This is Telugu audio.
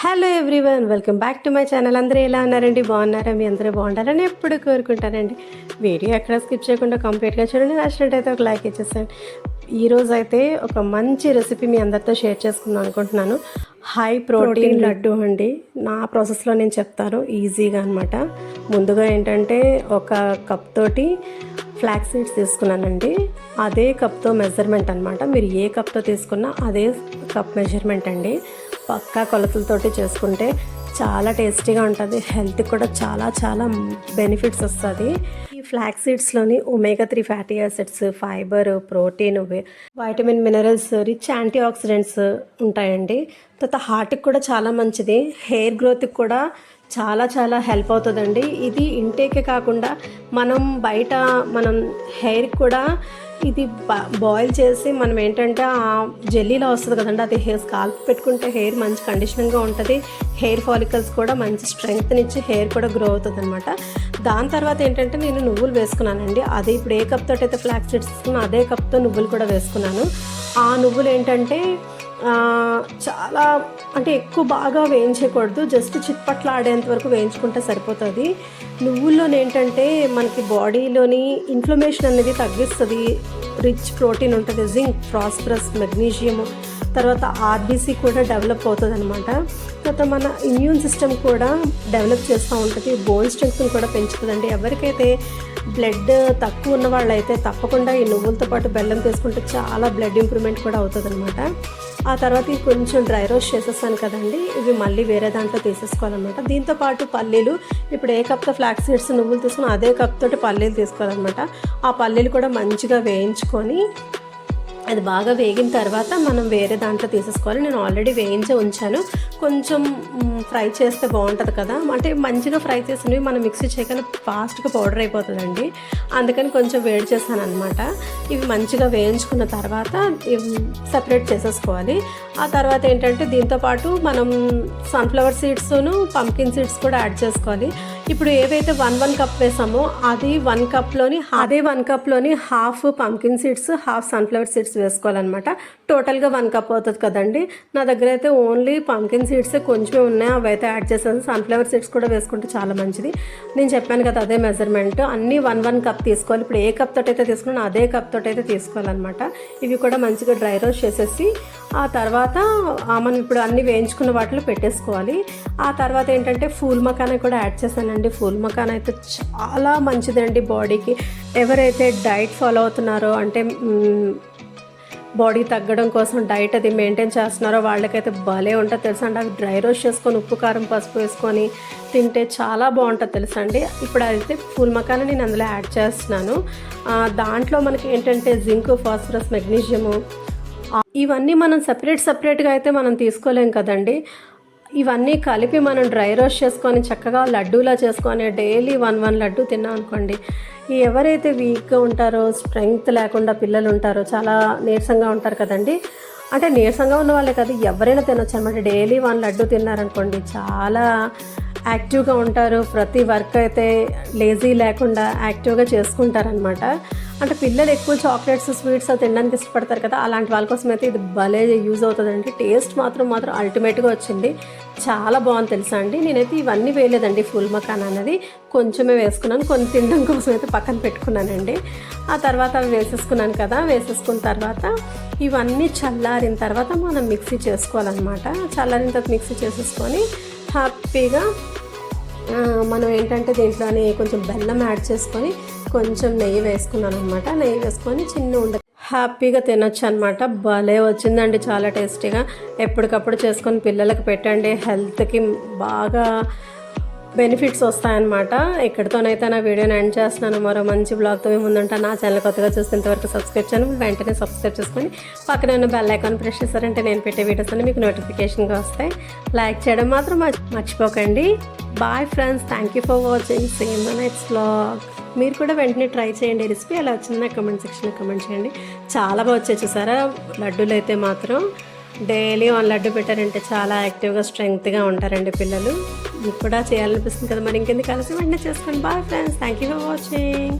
Hello everyone welcome back to my channel అందరూ ఎలా ఉన్నారండి? బాగున్నారా? మీ అందరూ బాగుండాలని ఎప్పుడు కోరుకుంటానండి. వీడియో ఎక్కడ స్కిప్ చేయకుండా కంప్లీట్గా చూడండి. నచ్చినట్టయితే ఒక లైక్ ఇచ్చేసాను ఈరోజు అయితే ఒక మంచి రెసిపీ మీ అందరితో షేర్ చేసుకుందాం అనుకుంటున్నాను. హై ప్రోటీన్ లడ్డు అండి. నా ప్రాసెస్లో నేను చెప్తాను. ఈజీగా అనమాట ముందుగా ఏంటంటే ఒక కప్ తోటి ఫ్లాక్ సీడ్స్ తీసుకున్నానండి. అదే కప్తో మెజర్మెంట్ అనమాట మీరు ఏ కప్తో తీసుకున్నా అదే కప్ మెజర్మెంట్ అండి. పక్కా కొలతలతోటి చేసుకుంటే చాలా టేస్టీగా ఉంటుంది. హెల్త్కి కూడా చాలా చాలా బెనిఫిట్స్ వస్తుంది. ఈ flax సీడ్స్లోని omega three fatty acids fibre protein vitamin minerals rich antioxidants ఉంటాయండి. తర్వాత హార్ట్కి కూడా చాలా మంచిది. హెయిర్ గ్రోత్కి కూడా చాలా చాలా హెల్ప్ అవుతుందండి. ఇది ఇంటేకే కాకుండా మనం బయట మనం హెయిర్ కూడా ఇది బాయిల్ చేసి మనం ఏంటంటే ఆ జెల్లీలో వస్తుంది కదండి అది హెయిర్ స్కాల్ప్ పెట్టుకుంటే హెయిర్ మంచి కండిషనింగ్గా ఉంటుంది. హెయిర్ ఫాలికల్స్ కూడా మంచి స్ట్రెంగ్త్నిచ్చి హెయిర్ కూడా గ్రో అవుతుంది అనమాట దాని తర్వాత ఏంటంటే నేను నువ్వులు వేసుకున్నానండి. అదే ఇప్పుడు ఏ కప్ తోటైతే అయితే ఫ్లాక్ సీడ్స్ అదే కప్తో నువ్వులు కూడా వేసుకున్నాను. ఆ నువ్వులు ఏంటంటే చాలా అంటే ఎక్కువ బాగా వేయించకూడదు. జస్ట్ చిట్పట్లు ఆడేంత వరకు వేయించుకుంటే సరిపోతుంది. నువ్వుల్లోని ఏంటంటే మనకి బాడీలోని ఇన్ఫ్లమేషన్ అనేది తగ్గిస్తుంది. రిచ్ ప్రోటీన్ ఉంటుంది జింక్ ఫాస్ఫరస్ మెగ్నీషియం తర్వాత ఆర్బీసీ కూడా డెవలప్ అవుతుంది అనమాట తర్వాత మన ఇమ్యూన్ సిస్టమ్ కూడా డెవలప్ చేస్తూ ఉంటుంది బోన్ స్ట్రెంగ్త్ని కూడా పెంచుతుందండి. ఎవరికైతే బ్లడ్ తక్కువ ఉన్న వాళ్ళైతే తప్పకుండా ఈ నువ్వులతో పాటు బెల్లం తీసుకుంటే చాలా బ్లడ్ ఇంప్రూవ్మెంట్ కూడా అవుతుంది అనమాట ఆ తర్వాత ఇవి కొంచెం డ్రై రోస్ట్ చేసేస్తాను కదండి ఇవి మళ్ళీ వేరే దాంట్లో తీసేసుకోవాలన్నమాట. దీంతో పాటు పల్లీలు ఇప్పుడు ఏ కప్తో ఫ్లాక్ సీడ్స్ నువ్వులు తీసుకుని అదే కప్ తోటి పల్లీలు తీసుకోవాలన్నమాట. ఆ పల్లీలు కూడా మంచిగా వేయించుకొని అది బాగా వేగిన తర్వాత మనం వేరే దాంట్లో తీసేసుకోవాలి. నేను ఆల్రెడీ వేయించి ఉంచాను. కొంచెం ఫ్రై చేస్తే బాగుంటుంది కదా. అంటే మంచిగా ఫ్రై చేసినవి మనం మిక్సీ చేయగానే ఫాస్ట్గా పౌడర్ అయిపోతుందండి. అందుకని కొంచెం వేడి చేశాను అనమాట ఇవి మంచిగా వేయించుకున్న తర్వాత సపరేట్ చేసేసుకోవాలి. ఆ తర్వాత ఏంటంటే దీంతో పాటు మనం సన్ఫ్లవర్ సీడ్స్ను పంకిన్ సీడ్స్ కూడా యాడ్ చేసుకోవాలి. ఇప్పుడు ఏవైతే వన్ వన్ కప్ వేసామో అది వన్ కప్లోని అదే one కప్లోని half pumpkin seeds half sunflower seeds వేసుకోవాలన్నమాట. టోటల్గా వన్ కప్ అవుతుంది కదండి. నా దగ్గర అయితే ఓన్లీ పంకిన్ సీడ్స్ కొంచెమే ఉన్నాయి. అవి అయితే యాడ్ చేశాను. సన్ఫ్లవర్ సీడ్స్ కూడా వేసుకుంటే చాలా మంచిది. నేను చెప్పాను కదా అదే మెజర్మెంట్ అన్నీ వన్ వన్ కప్ తీసుకోవాలి. ఇప్పుడు ఏ కప్ తోటైతే తీసుకున్నా అదే కప్ తోటైతే తీసుకోవాలన్నమాట. ఇవి కూడా మంచిగా డ్రై రోస్ట్ చేసేసి ఆ తర్వాత మనం ఇప్పుడు అన్ని వేయించుకున్న వాటిలో పెట్టేసుకోవాలి. ఆ తర్వాత ఏంటంటే ఫూల్ మకానా కూడా యాడ్ చేశానండి. ఫూల్ మకానా అయితే చాలా మంచిదండి బాడీకి ఎవరైతే డైట్ ఫాలో అవుతున్నారో అంటే బాడీ తగ్గడం కోసం డైట్ అది మెయింటైన్ చేస్తున్నారో వాళ్ళకైతే భలే ఉంటుంది తెలుసా అండి. అవి డ్రై రోస్ట్ చేసుకొని ఉప్పు కారం పసుపు వేసుకొని తింటే చాలా బాగుంటుంది తెలుసా అండి. ఇప్పుడు అయితే ఫుల్ మకాన నేను అందులో యాడ్ చేస్తున్నాను. దాంట్లో మనకి ఏంటంటే జింక్ ఫాస్ఫరస్ మెగ్నీషియము ఇవన్నీ మనం సపరేట్ సపరేట్గా అయితే మనం తీసుకోలేం కదండి. ఇవన్నీ కలిపి మనం డ్రై రోస్ట్ చేసుకొని చక్కగా లడ్డూలా చేసుకొని డైలీ వన్ వన్ లడ్డు తిన్నాం అనుకోండి. ఎవరైతే వీక్గా ఉంటారో స్ట్రెంగ్త్ లేకుండా పిల్లలు ఉంటారో చాలా నీరసంగా ఉంటారు కదండి. అంటే నీరసంగా ఉన్న వాళ్ళే కాదు ఎవరైనా తినొచ్చు అనమాట. డైలీ వన్ లడ్డు తిన్నారనుకోండి చాలా యాక్టివ్గా ఉంటారు. ప్రతి వర్క్ అయితే లేజీ లేకుండా యాక్టివ్గా చేసుకుంటారనమాట. అంటే పిల్లలు ఎక్కువ చాక్లెట్స్ స్వీట్స్ తినడానికి ఇష్టపడతారు కదా అలాంటి వాళ్ళ కోసం అయితే ఇది భలే యూజ్ అవుతుందండి టేస్ట్ మాత్రం మాత్రం అల్టిమేట్గా వచ్చింది. చాలా బాగుంది తెలుసా అండి. నేనైతే ఇవన్నీ వేయలేదండి ఫుల్ మకాన్ అనేది కొంచెమే వేసుకున్నాను. కొన్ని తినడం కోసం అయితే పక్కన పెట్టుకున్నానండి. ఆ తర్వాత అవి వేసేసుకున్నాను కదా వేసేసుకున్న తర్వాత ఇవన్నీ చల్లారిన తర్వాత మనం మిక్సీ చేసుకోవాలన్నమాట. చల్లారిన తర్వాత మిక్సీ చేసేసుకొని హ్యాపీగా మనం ఏంటంటే దీంట్లోని కొంచెం బెల్లం యాడ్ చేసుకొని కొంచెం నెయ్యి వేసుకున్నాను అనమాట నెయ్యి వేసుకొని చిన్న ఉండ హ్యాపీగా తినొచ్చు అనమాట భలే వచ్చిందండి చాలా టేస్టీగా. ఎప్పటికప్పుడు చేసుకొని పిల్లలకు పెట్టండి. హెల్త్కి బాగా బెనిఫిట్స్ వస్తాయన్నమాట. ఇక్కడితోనైతే నా వీడియోని ఎండ్ చేస్తున్నాను మరో మంచి బ్లాగ్తో మేము ముందుంటా నా ఛానల్ కొత్తగా చూస్తే ఇంతవరకు సబ్స్క్రైబ్ చేయను. వెంటనే సబ్స్క్రైబ్ చేసుకొని పక్కన ఉన్న బెల్ ఐకాన్ ప్రెస్ చేశారంటే నేను పెట్టే వీడియోస్ అన్ని మీకు నోటిఫికేషన్గా వస్తాయి. లైక్ చేయడం మాత్రం మర్చిపోకండి. Bye friends thank you for watching same next blog మీరు కూడా వెంటనే ట్రై చేయండి. రెసిపీ అలా వచ్చిందా కమెంట్ సెక్షన్లో కమెంట్ చేయండి. చాలా బాగా వచ్చాయి చూసారా? లడ్డూలు అయితే మాత్రం డైలీ వన్ లడ్డు పెట్టారంటే చాలా యాక్టివ్గా స్ట్రెంగ్త్గా ఉంటారండి పిల్లలు. మీకు కూడా చేయాలనిపిస్తుంది కదా మరి. ఇంకెందుకు కలిసి వెంటనే చేసుకోండి. Bye friends. Thank you for watching.